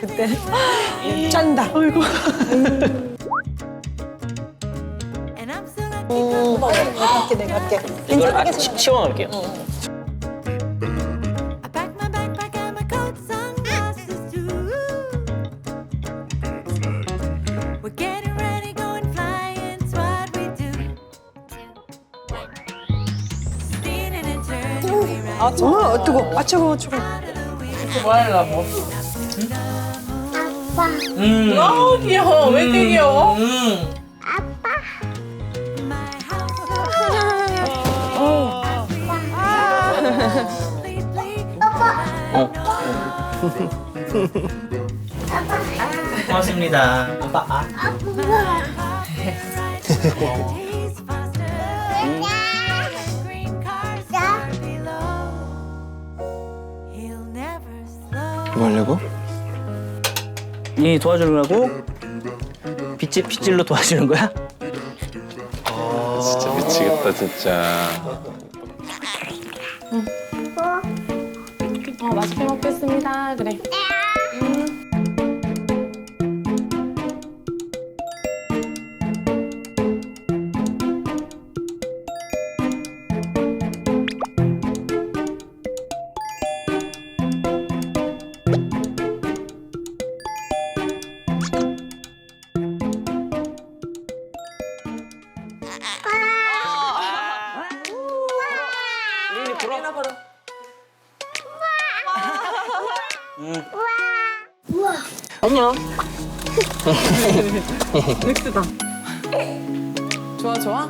그때 짠다. 아이고. 내가 할게 내가 할게. 이걸 아, 치- 치워놓을게요. 아 뜨거. 아 뜨거. 아 뜨거 뜨거. 좋아하려고. 아빠, 음. 너무 귀여워. 왜 이렇게 귀여워? 음. house. completely. 어. 고맙습니다. 아빠. 아. 뭐 하려고? 이 도와주려고 빗질 빗질로 도와주는 거야? 진짜 미치겠다 진짜. 어, 맛있게 먹겠습니다. 그래. 리리 불어. 안녕. 좋아, 좋아.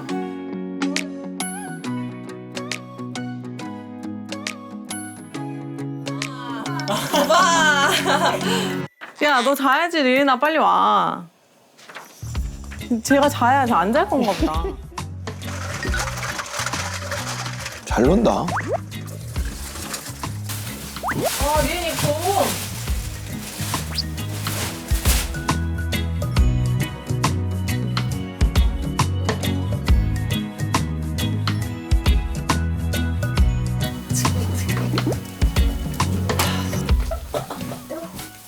야, 너 자야지, 리은아. 빨리 와. 제가 자야지 안잘 건가 보다. 잘 논다. 어, 리은이 고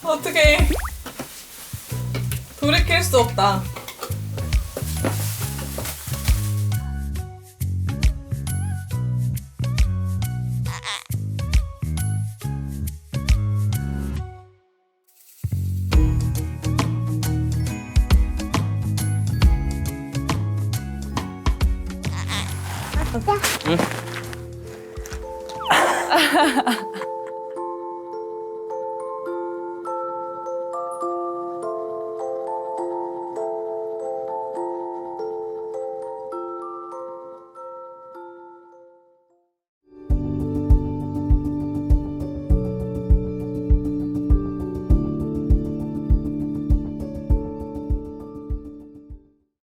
어떡해. 돌이킬 수 없다. 가보자. 응.